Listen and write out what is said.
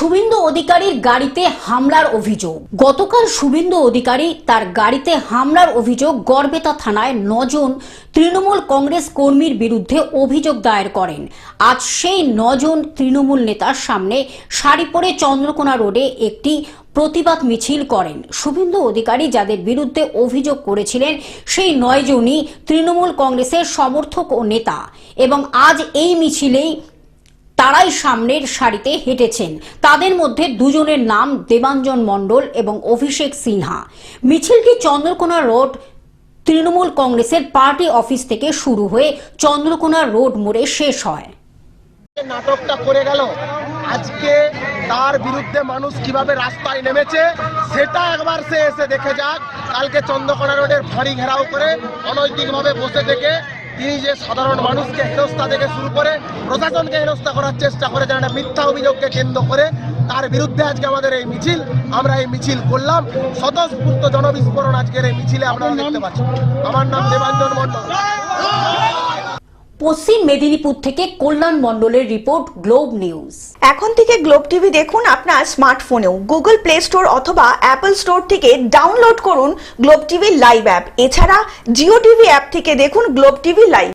শুভেন্দু অধিকারীর গাড়িতে হামলার অভিযোগ। গতকাল শুভেন্দু অধিকারী তার গাড়িতে হামলার অভিযোগ গড়বেতা থানায় নজন তৃণমূল কংগ্রেস কর্মীর বিরুদ্ধে অভিযোগ দায়ের করেন। আজ সেই নজন তৃণমূল নেতার সামনে শাড়ি পরে চন্দ্রকোনা রোডে একটি প্রতিবাদ মিছিল করেন। শুভেন্দু অধিকারী যাদের বিরুদ্ধে অভিযোগ করেছিলেন, সেই নয়জনই তৃণমূল কংগ্রেসের সমর্থক ও নেতা। এবং আজ এই মিছিলেই তারাই সামনের সারিতে হেঁটেছেন। তাদের মধ্যে দুজনের নাম দেবাঞ্জন মণ্ডল এবং অভিষেক সিনহা। মিছিলটি চন্দ্রকোনা রোড, তৃণমূল কংগ্রেসের পার্টি অফিস থেকে শুরু হয়ে চন্দ্রকোনা রোড মোড়ে শেষ হয়। নাটকটা করে গেল, আজকে তার বিরুদ্ধে মানুষ কীভাবে রাস্তায় নেমেছে, সেটা একবার সে এসে দেখে যাক। কালকে চন্দ্রকোনা রোডের ফাঁড়ি ঘেরাও করে অনৈতিকভাবে বসে থেকে তিনি যে সাধারণ মানুষকে হেনস্থা থেকে শুরু করে প্রশাসনকে হেনস্থা করার চেষ্টা করে, যারা মিথ্যা অভিযোগকে কেন্দ্র করে, তার বিরুদ্ধে আজকে আমাদের এই মিছিল, আমরা এই মিছিল করলাম। স্বতঃস্ফূর্ত জনবিস্ফোরণ আজকের এই মিছিলে আপনারা দেখতে পাচ্ছেন। আমার নাম দেবাঞ্জন মণ্ডল। পশ্চিম মেদিনীপুর থেকে কল্যাণ মণ্ডলের রিপোর্ট, গ্লোব নিউজ। এখন থেকে গ্লোব টিভি দেখুন আপনার স্মার্টফোনেও। গুগল প্লে স্টোর অথবা অ্যাপল স্টোর থেকে ডাউনলোড করুন গ্লোব টিভি লাইভ অ্যাপ। এছাড়া জিও টিভি অ্যাপ থেকে দেখুন গ্লোব টিভি লাইভ।